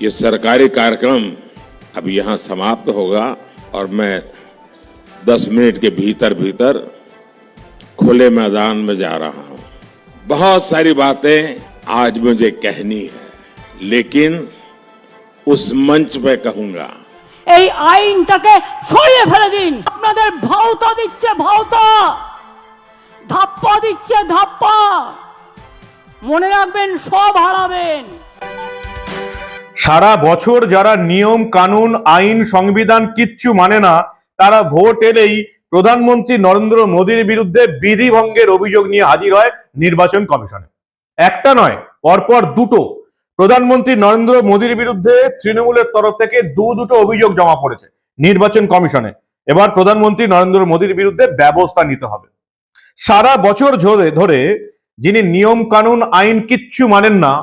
ये सरकारी कार्यक्रम अब यहाँ समाप्त होगा और मैं 10 मिनट के भीतर भीतर खुले मैदान में जा रहा हूं बहुत सारी बातें आज मुझे कहनी है लेकिन उस मंच पे कहूंगा এই আইনটাকে সরিয়ে ফেলে দিন আপনাদের ভাওতা দিচ্ছে ভাওতা ধাপ্পা দিচ্ছে ধাপ্পা মনে রাখবেন সব হারাবেন সারা বছর যারা নিয়ম, কানুন, আইন, সংবিধান কিচ্ছু মানে না, তারা ভোট এলেই প্রধানমন্ত্রী নরেন্দ্র মোদীর বিরুদ্ধে বিধি ভঙ্গের অভিযোগ নিয়ে হাজির হয় নির্বাচন কমিশনে। একটা নয়, পরপর দুটো। প্রধানমন্ত্রী নরেন্দ্র মোদীর বিরুদ্ধে তৃণমূলের তরফ থেকে দু দুটো অভিযোগ জমা পড়েছে নির্বাচন কমিশনে। এবার প্রধানমন্ত্রী নরেন্দ্র মোদীর বিরুদ্ধে ব্যবস্থা নিতে হবে। সারা বছর ধরে ধরে যিনি নিয়ম, কানুন, আইন কিচ্ছু মানেন না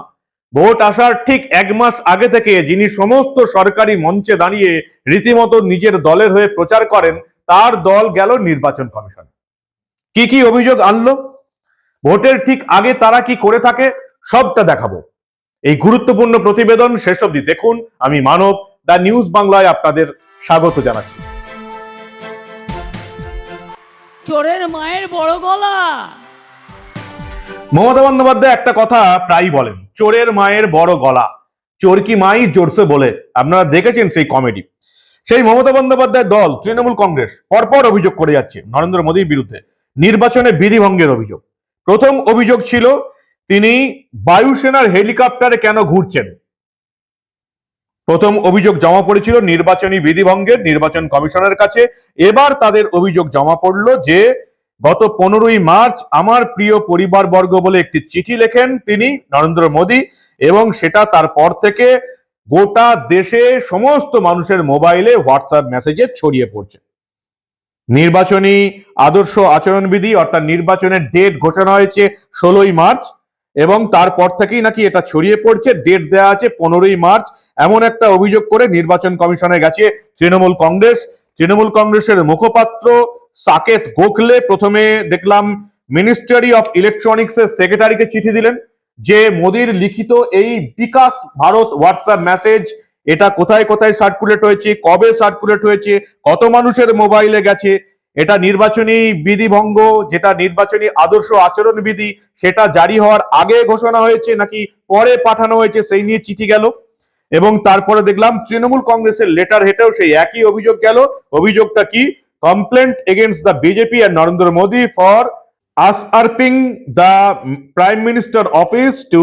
ভোট আসার ঠিক এক মাস আগে থেকে যিনি সমস্ত সরকারি মঞ্চে দাঁড়িয়ে রীতিমতো নিজের দলের হয়ে প্রচার করেন, তার দল গেল নির্বাচন কমিশন। কি কি অভিযোগ আনলো? ভোটের ঠিক আগে তারা কি করে থাকে? সবটা দেখাবো। এই গুরুত্বপূর্ণ প্রতিবেদন শেষ অবধি দেখুন। আমি মানব দা নিউজ বাংলায় আপনাদের স্বাগত জানাচ্ছি। চোরের মায়ের বড় গলা! মমতা বন্দ্যোপাধ্যায় একটা কথা প্রায়ই বলেন, চোরের মায়ের বড় গলা। চোর কি মাই? জোরসে বলে, আপনারা দেখেছেন সেই কমেডি। সেই মমতা বন্দ্যোপাধ্যায়ের দল, তৃণমূল কংগ্রেস, পরপর অভিযোগ করে যাচ্ছে নরেন্দ্র মোদীর বিরুদ্ধে, নির্বাচনে বিধি ভঙ্গের অভিযোগ। প্রথম অভিযোগ ছিল, তিনি বায়ুসেনার হেলিকপ্টারে কেন ঘুরছেন? প্রথম অভিযোগ জমা পড়েছিল নির্বাচনী বিধি ভঙ্গের নির্বাচন কমিশনের কাছে। এবার তাদের অভিযোগ জমা পড়ল যে গত পনেরোই মার্চ আমার প্রিয় পরিবারবর্গ বলে একটি চিঠি লেখেন তিনি, নরেন্দ্র মোদী, এবং সেটা তারপর থেকে গোটা দেশে সমস্ত মানুষের মোবাইলে হোয়াটসঅ্যাপ মেসেজে ছড়িয়ে পড়ছে। নির্বাচনী আদর্শ আচরণবিধি অর্থাৎ নির্বাচনের ডেট ঘোষণা হয়েছে ষোলোই মার্চ, এবং তারপর থেকেই নাকি এটা ছড়িয়ে পড়ছে। ডেট দেওয়া আছে পনেরোই মার্চ। এমন একটা অভিযোগ করে নির্বাচন কমিশনে গেছে তৃণমূল কংগ্রেস। তৃণমূল কংগ্রেসের মুখপাত্র সাকেত গোখলে প্রথমে দেখলাম মিনিস্ট্রি অফ ইলেকট্রনিক্স এর সেক্রেটারিকে চিঠি দিলেন, যে মোদির লিখিত এই বিকাশ ভারত হোয়াটসঅ্যাপ মেসেজ এটা কোথায় কোথায় সার্কুলেট হয়েছে, কবে সার্কুলেট হয়েছে, কত মানুষের মোবাইলে গেছে, এটা নির্বাচনী বিধি ভঙ্গ যেটা নির্বাচনী আদর্শ আচরণ বিধি, সেটা জারি হওয়ার আগে ঘোষণা হয়েছে নাকি পরে পাঠানো হয়েছে, সেই নিয়ে চিঠি গেল। এবং তারপরে দেখলাম তৃণমূল কংগ্রেসের লেটার হেটেও সেই একই অভিযোগ গেল। অভিযোগটা কি? Complaint against the BJP and Narendra Modi for usurping the prime minister office to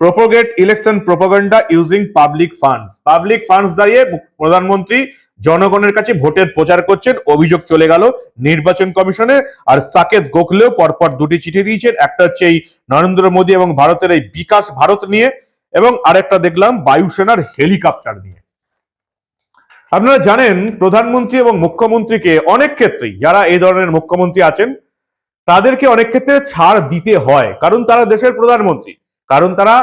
propagate election propaganda using public funds. Public funds দাঁড়িয়ে প্রধানমন্ত্রী জনগণের কাছে ভোটের প্রচার করছেন, অভিযোগ চলে গেল নির্বাচন কমিশনে, আর সাকেত গোখলেও পরপর দুটি চিঠি দিয়েছেন। একটা হচ্ছে এই নরেন্দ্র মোদী এবং ভারতের এই বিকাশ ভারত নিয়ে, এবং আরেকটা দেখলাম বায়ুসেনার হেলিকপ্টার নিয়ে। আপনারা জানেন প্রধানমন্ত্রী এবং মুখ্যমন্ত্রীকে অনেক ক্ষেত্রেই, যারা এই ধরনের মুখ্যমন্ত্রী আছেন, তাদেরকে অনেক ক্ষেত্রে ছাড় দিতে হয়। কারণ তারা দেশের প্রধানমন্ত্রী, কারণ তারা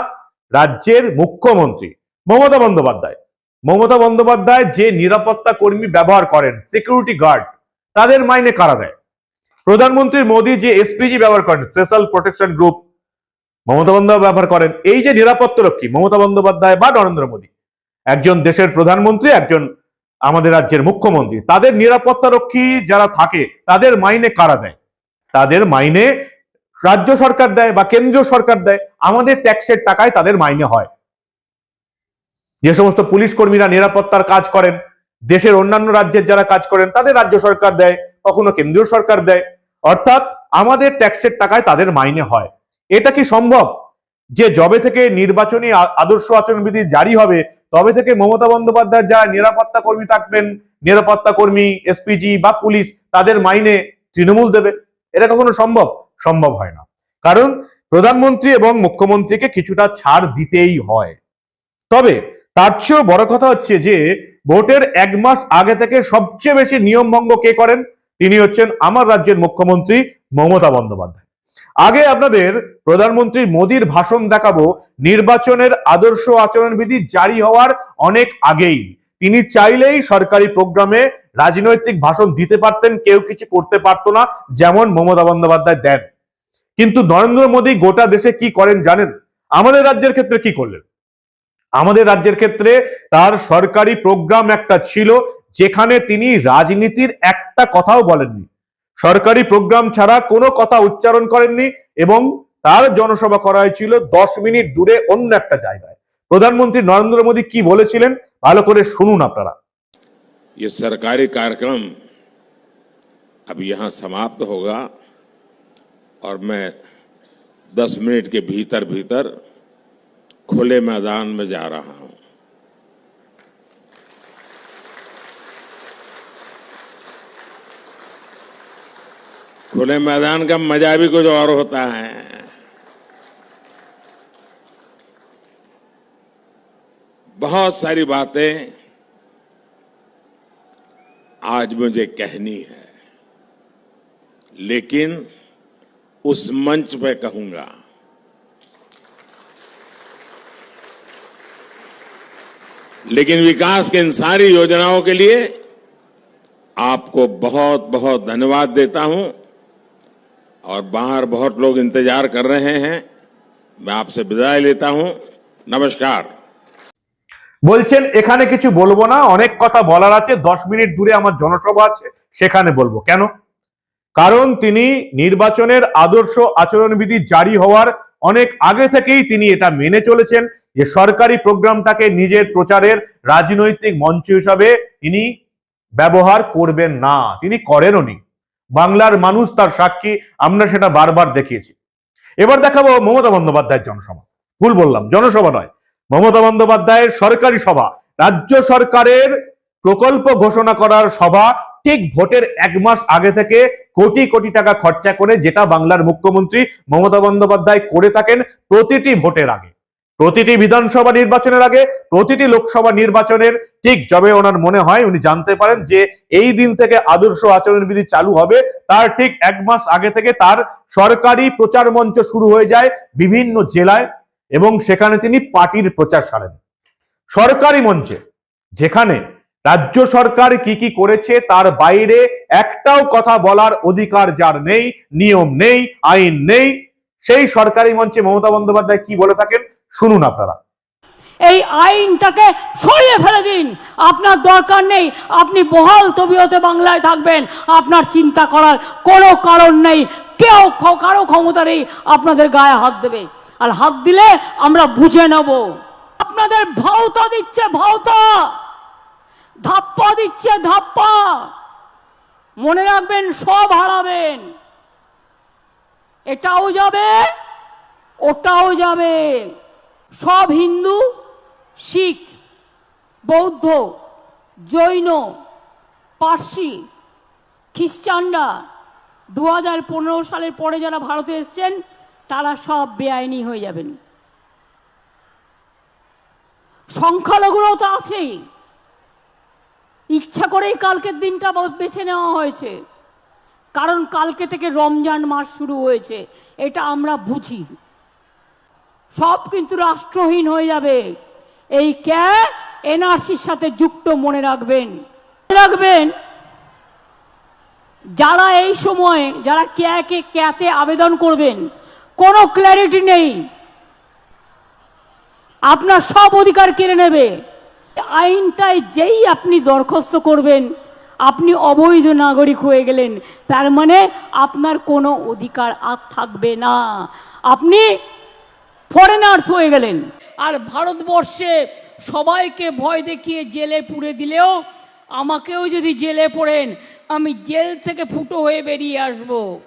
রাজ্যের মুখ্যমন্ত্রী। মমতা বন্দ্যোপাধ্যায় মমতা বন্দ্যোপাধ্যায় যে নিরাপত্তা কর্মী ব্যবহার করেন সিকিউরিটি গার্ড তাদের মাইনে কারা দেয়? প্রধানমন্ত্রী মোদী যে এসপিজি ব্যবহার করেন special protection group Mamata Bandyopadhyay ব্যবহার করেন, এই যে নিরাপত্তা রক্ষী মমতা বন্দ্যোপাধ্যায় বা নরেন্দ্র মোদী, একজন দেশের প্রধানমন্ত্রী, একজন আমাদের রাজ্যের মুখ্যমন্ত্রী। তাদের নিরাপত্তা রক্ষী যারা থাকে, তাদের মাইনে কারা দেয়? তাদের মাইনে রাজ্য সরকার দেয় বা কেন্দ্রীয় সরকার দেয়। আমাদের ট্যাক্সের টাকায় তাদের মাইনে হয়। যে সমস্ত পুলিশ কর্মীরা নিরাপত্তার কাজ করেন, দেশের অন্যান্য রাজ্যের যারা কাজ করেন, তাদের রাজ্য সরকার দেয়, কখনো কেন্দ্রীয় সরকার দেয়। অর্থাৎ আমাদের ট্যাক্সের টাকায় তাদের মাইনে হয়। এটা কি সম্ভব? যে জবে থেকে নির্বাচনী আদর্শ আচরণবিধি জারি হবে তবে থেকে মমতা বন্দ্যোপাধ্যায় যারা নিরাপত্তা কর্মী থাকবেন, নিরাপত্তা কর্মী এসপিজি বা পুলিশ, তাদের মাইনে তৃণমূল দেবে। এটা কখনো সম্ভব? সম্ভব হয় না। কারণ প্রধানমন্ত্রী এবং মুখ্যমন্ত্রীকে কিছুটা ছাড় দিতেই হয়। তবে তার চেয়েও বড় কথা হচ্ছে যে, ভোটের এক মাস আগে থেকে সবচেয়ে বেশি নিয়ম ভঙ্গ কে করেন? তিনি হচ্ছেন আমার রাজ্যের মুখ্যমন্ত্রী মমতা বন্দ্যোপাধ্যায়। আগে আপনাদের প্রধানমন্ত্রী মোদীর ভাষণ দেখাবো নির্বাচনের আদর্শ আচরণবিধি জারি হওয়ার অনেক আগেই। তিনি চাইলেই সরকারি প্রোগ্রামে রাজনৈতিক ভাষণ দিতে পারতেন, কেউ কিছু করতে পারতো না, যেমন মমতা বন্দ্যোপাধ্যায় দেন। কিন্তু নরেন্দ্র মোদী গোটা দেশে কি করেন জানেন? আমাদের রাজ্যের ক্ষেত্রে কি করলেন? আমাদের রাজ্যের ক্ষেত্রে তার সরকারি প্রোগ্রাম একটা ছিল, যেখানে তিনি রাজনীতির একটা কথাও বলেননি। সরকারি প্রোগ্রাম ছাড়া কোনো কথা উচ্চারণ করেননি এবং তার জনসভা করা হয়েছিল দশ মিনিট দূরে অন্য একটা জায়গায় প্রধানমন্ত্রী নরেন্দ্র মোদী কি বলেছিলেন ভালো করে শুনুন আপনারা ये सरकारी कार्यक्रम अब यहाँ समाप्त होगा और मैं 10 मिनट के भीतर भीतर खुले मैदान में जा रहा हूं खुले मैदान का मज़ा भी कुछ और होता है। बहुत सारी बातें आज मुझे कहनी है, लेकिन उस मंच पे कहूँगा। लेकिन विकास की इन सारी योजनाओं के लिए आपको बहुत बहुत धन्यवाद देता हूँ। और बाहर बहुत लोग इंतजार कर रहे हैं मैं आपसे विदाई लेता हूं नमस्कार বলছেন এখানে কিছু বলবো না অনেক কথা বলার আছে দশ মিনিট দূরে আমার জনসভা আছে সেখানে বলবো কেন কারণ তিনি নির্বাচনের আদর্শ আচরণবিধি জারি হওয়ার অনেক আগে থেকেই তিনি এটা মেনে চলেছেন যে সরকারি প্রোগ্রামটাকে নিজের প্রচারের রাজনৈতিক মঞ্চ হিসাবে তিনি ব্যবহার করবেন না তিনি করেনও নি বাংলার মানুষ তার সাক্ষী, আমরা সেটা বারবার দেখিয়েছি। এবার দেখাবো মমতা বন্দ্যোপাধ্যায়ের জনসভা। ভুল বললাম, জনসভা নয়, মমতা বন্দ্যোপাধ্যায়ের সরকারি সভা, রাজ্য সরকারের প্রকল্প ঘোষণা করার সভা, ঠিক ভোটের এক মাস আগে থেকে কোটি কোটি টাকা খরচা করে যেটা বাংলার মুখ্যমন্ত্রী মমতা বন্দ্যোপাধ্যায় করে থাকেন প্রতিটি ভোটের আগে। প্রতিটি বিধানসভা নির্বাচনের আগে প্রতিটি লোকসভা নির্বাচনের ঠিক যবে ওনার মনে হয় উনি জানতে পারেন যে এই দিন থেকে আদর্শ আচরণবিধি চালু হবে, তার ঠিক এক মাস আগে থেকে তার সরকারি প্রচার মঞ্চ শুরু হয়ে যায় বিভিন্ন জেলায় এবং সেখানে তিনি পার্টির প্রচার সারেন। সরকারি মঞ্চে যেখানে রাজ্য সরকার কি কি করেছে তার বাইরে একটাও কথা বলার অধিকার যার নেই, নিয়ম নেই, আইন নেই, সেই সরকারি মঞ্চে মমতা বন্দ্যোপাধ্যায় কি বলে থাকেন? শুনুন আপনারা। এই আইনটাকে সরিয়ে ফেলে দিন। আপনার দরকার নেই, আপনি বহাল তবিয়তে বাংলায় থাকবেন। আপনার চিন্তা করার কোনো কারণ নেই। কেউ কারও ক্ষমতা নেই, আপনাদের গায়ে হাত দেবে। আর হাত দিলে আমরা বুঝে নেব। আপনাদের ভাওতা দিচ্ছে ভাওতা। ধাপ্পা দিচ্ছে ধাপ্পা। মনে রাখবেন, সব হারাবেন। এটাও যাবে, ওটাও যাবে। সব হিন্দু, শিখ, বৌদ্ধ, জৈন, পার্সি, খ্রিস্টানরা দু হাজার পনেরো সালের পরে যারা ভারতে এসছেন, তারা সব বেআইনি হয়ে যাবেন। সংখ্যালঘুরাও তো আছেই। ইচ্ছা করেই কালকের দিনটা বেছে নেওয়া হয়েছে। কারণ কালকে থেকে রমজান মাস শুরু হয়েছে, এটা আমরা বুঝি। সব কিন্তু রাষ্ট্রহীন হয়ে যাবে। এই ক্যা এনআরসির সাথে যুক্ত মনে রাখবেন। রাখবেন, যারা এই সময়ে, যারা ক্যাকে ক্যাতে আবেদন করবেন, কোনো ক্ল্যারিটি নেই। আপনার সব অধিকার কেড়ে নেবে। আইনটায় যেই আপনি দরখাস্ত করবেন, আপনি অবৈধ নাগরিক হয়ে গেলেন। তার মানে আপনার কোনো অধিকার আর থাকবে না। আপনি ফরেনার্স হয়ে গেলেন। আর ভারতবর্ষে সবাইকে ভয় দেখিয়ে জেলে পুড়ে দিলেও আমাকেও যদি জেলে পড়েন, আমি জেল থেকে ফুটো হয়ে বেরিয়ে আসব।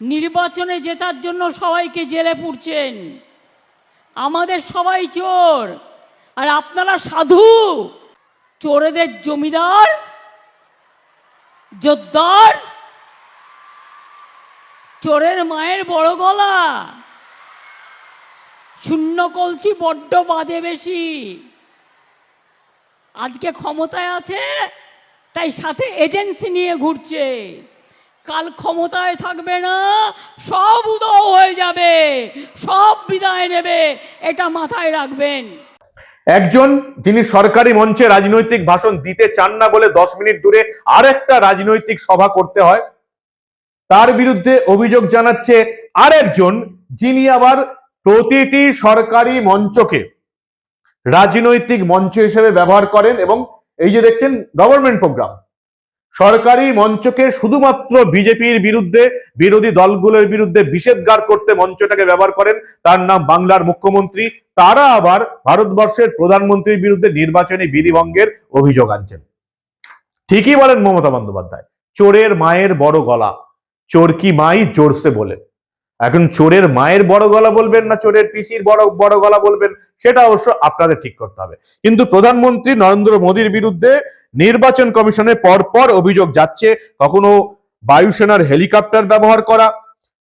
নির্বাচনে জেতার জন্য সবাইকে জেলে পুড়ছেন। আমাদের সবাই চোর। আর আপনারা সাধু? চোরেদের জমিদার? জোদ্দার চোরের মায়ের বড় গলা? শূন্য কলছি বড্ড বাজে বেশি। আজকে ক্ষমতায় আছে, তাই সাথে এজেন্সি নিয়ে ঘুরছে। কাল ক্ষমতায় থাকবে না, সব উদয় হয়ে যাবে, সব বিদায় নেবে, এটা মাথায় রাখবেন। একজন যিনি সরকারি মঞ্চে রাজনৈতিক ভাষণ দিতে চান না বলে দশ মিনিট দূরে আর একটা রাজনৈতিক সভা করতে হয়, তার বিরুদ্ধে অভিযোগ জানাচ্ছে আরেকজন যিনি আবার প্রতিটি সরকারি মঞ্চকে রাজনৈতিক মঞ্চ হিসেবে ব্যবহার করেন এবং এই যে দেখছেন গভর্নমেন্ট প্রোগ্রাম সরকারি মঞ্চকে শুধুমাত্র বিজেপির বিরুদ্ধে, বিরোধী দলগুলোর বিরুদ্ধে বিষেধগার করতে মঞ্চটাকে ব্যবহার করেন, তার নাম বাংলার মুখ্যমন্ত্রী, তারা আবার ভারতবর্ষের প্রধানমন্ত্রীর বিরুদ্ধে নির্বাচনী বিধিভঙ্গের অভিযোগ আনছেন। ঠিকই বলেন মমতা বন্দ্যোপাধ্যায়, চোরের মায়ের বড় গলা চোর কি মাই জোরসে বলে। এখন চোরের মায়ের বড় গলা বলবেন না চোরের পিসির বড় বড় গলা বলবেন? সেটা অবশ্য আপনাদের ঠিক করতে হবে। কিন্তু প্রধানমন্ত্রী নরেন্দ্র মোদীর বিরুদ্ধে নির্বাচন কমিশনে পরপর অভিযোগ যাচ্ছে, কখনো বায়ুসেনার হেলিকপ্টার ব্যবহার করা,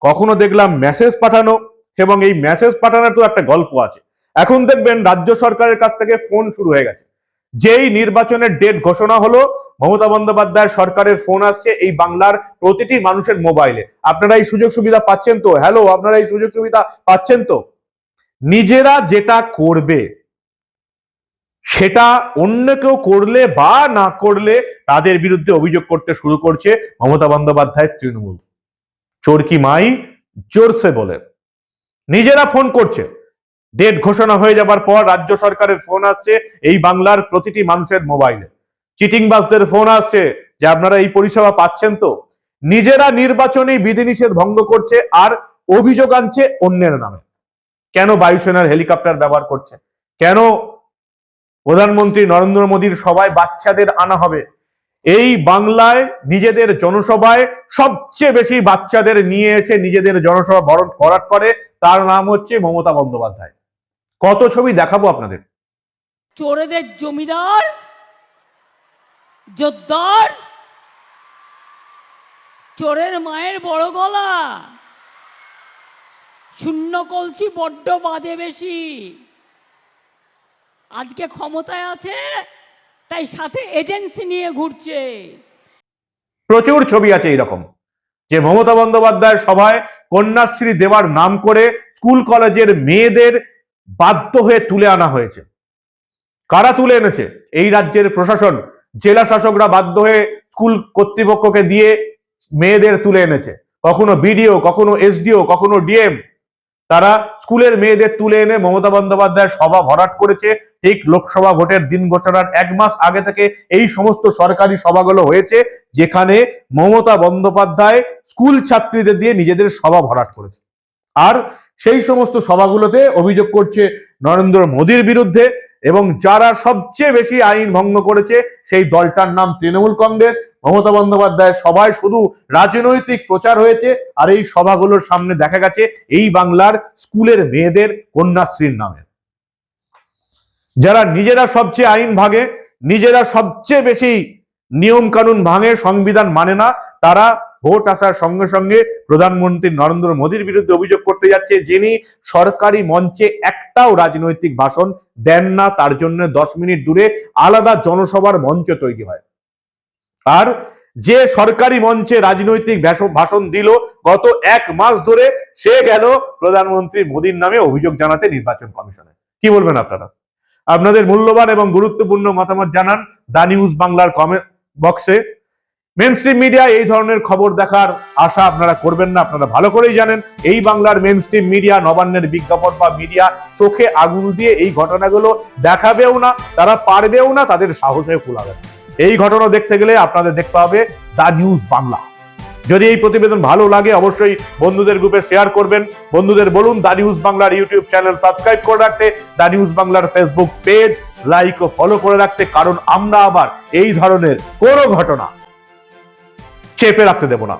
কখনো দেখলাম মেসেজ পাঠানো, এবং এই মেসেজ পাঠানোর তো একটা গল্প আছে। এখন দেখবেন রাজ্য সরকারের কাছ থেকে ফোন শুরু হয়ে গেছে। যেই নির্বাচনের ডেট ঘোষণা হলো, মমতা বন্দ্যোপাধ্যায় সরকারের ফোন আসছে এই বাংলার প্রতিটি মানুষের মোবাইলে আপনারা এই সুযোগ সুবিধা পাচ্ছেন তো? হ্যালো আপনারা এই সুযোগ সুবিধা পাচ্ছেন তো? নিজেরা যেটা করবে, সেটা অন্য কেউ করলে বা না করলে তাদের বিরুদ্ধে অভিযোগ করতে শুরু করছে মমতা বন্দ্যোপাধ্যায়ের তৃণমূল। চোরকি মাই? জোরসে বলে। নিজেরা ফোন করছে। ডেট ঘোষণা হয়ে যাবার পর রাজ্য সরকারের ফোন আসছে এই বাংলার প্রতিটি মানুষের মোবাইলে চিটিংবাজদের ফোন আসছে যে আপনারা এই পরিষেবা পাচ্ছেন তো। নিজেরা নির্বাচনী বিধিনিষেধ ভঙ্গ করছে আর অভিযোগ আনছে অন্যের নামে। কেন বায়ুসেনার হেলিকপ্টার ব্যবহার করছে? কেন প্রধানমন্ত্রী নরেন্দ্র মোদীর সবাই বাচ্চাদের আনা হবে? এই বাংলায় নিজেদের জনসভায় সবচেয়ে বেশি বাচ্চাদের নিয়ে এসে নিজেদের জনসভা বরণ করাট করে, তার নাম হচ্ছে মমতা বন্দ্যোপাধ্যায়। কত ছবি দেখাবো আপনাদের? চোরেদের জমিদার জোরদার চোরের মায়ের বড় গলা শূন্য কলসি বড্ড বাজে বেশি। আজকে ক্ষমতায় আছে তাই সাথে এজেন্সি নিয়ে ঘুরছে। প্রচুর ছবি আছে এইরকম যে মমতা বন্দ্যোপাধ্যায়ের সভায় কন্যাশ্রী দেওয়ার নাম করে স্কুল কলেজের মেয়েদের বাধ্য হয়ে তুলে আনা হয়েছে। কারা তুলে এনেছে? এই রাজ্যের প্রশাসন। জেলা শাসকরা বাধ্য হয়ে স্কুল কর্তৃপক্ষকে দিয়ে মেয়েদের তুলে এনেছে। কখনো বিডিও, কখনো এসডিও, কখনো ডিএম। তারা স্কুলের মেয়েদের তুলে এনে মমতা বন্দ্যোপাধ্যায়ের সভা ভরাট করেছে। ঠিক লোকসভা ভোটের দিন ঘোষণার এক মাস আগে থেকে এই সমস্ত সরকারি সভাগুলো হয়েছে, যেখানে মমতা বন্দ্যোপাধ্যায় স্কুল ছাত্রীদের দিয়ে নিজেদের সভা ভরাট করেছে। আর সেই সমস্ত সভাগুলোতে অভিযোগ করছে নরেন্দ্র মোদীর বিরুদ্ধে এবং যারা সবচেয়ে বেশি আইন ভঙ্গ করেছে সেই দলটার নাম তৃণমূল কংগ্রেস, মমতা বন্দ্যোপাধ্যায়ের সভায় শুধু রাজনৈতিক প্রচার হয়েছে আর এই সভাগুলোর সামনে দেখা গেছে এই বাংলার স্কুলের মেয়েদের কন্যাশ্রীর নামে। যারা নিজেরা সবচেয়ে আইন ভাঙে, নিজেরা সবচেয়ে বেশি নিয়ম কানুন ভাঙে, সংবিধান মানে না, তারা ভোট আসার সঙ্গে সঙ্গে প্রধানমন্ত্রী নরেন্দ্র মোদীর বিরুদ্ধে অভিযোগ করতে যাচ্ছে যিনি সরকারি মঞ্চে একটাও রাজনৈতিক ভাষণ দেন না, তার জন্য দশ মিনিট দূরে আলাদা জনসভার মঞ্চ তৈরি হয়। আর যে সরকারি মঞ্চে রাজনৈতিক ভাষণ দিল গত এক মাস ধরে, সে গেল প্রধানমন্ত্রী মোদীর নামে অভিযোগ জানাতে নির্বাচন কমিশনে। কি বলবেন আপনারা? আপনাদের মূল্যবান এবং গুরুত্বপূর্ণ মতামত জানান দা নিউজ বাংলার কমেন্ট বক্সে। মেন স্ট্রিম মিডিয়া এই ধরনের খবর দেখার আশা আপনারা করবেন না, আপনারা ভালো করেই জানেন। এই বাংলার মেন স্ট্রিম মিডিয়া নবান্নের বিজ্ঞাপন বা মিডিয়া চোখে আগুন দিয়ে এই ঘটনাগুলো দেখাবেও না, তারা পারবেও না, তাদের সাহসে কুলাবে। এই ঘটনা দেখতে গেলে আপনাদের দেখতে হবে দা নিউজ বাংলা। যদি এই প্রতিবেদন ভালো লাগে, অবশ্যই বন্ধুদের গ্রুপে শেয়ার করবেন। বন্ধুদের বলুন, দা নিউজ বাংলার ইউটিউব চ্যানেল সাবস্ক্রাইব করে রাখতে, দা নিউজ বাংলার ফেসবুক পেজ লাইক ও ফলো করে রাখতে, কারণ আমরা আবার এই ধরনের কোনো ঘটনা চেপে রাখতে দেব না।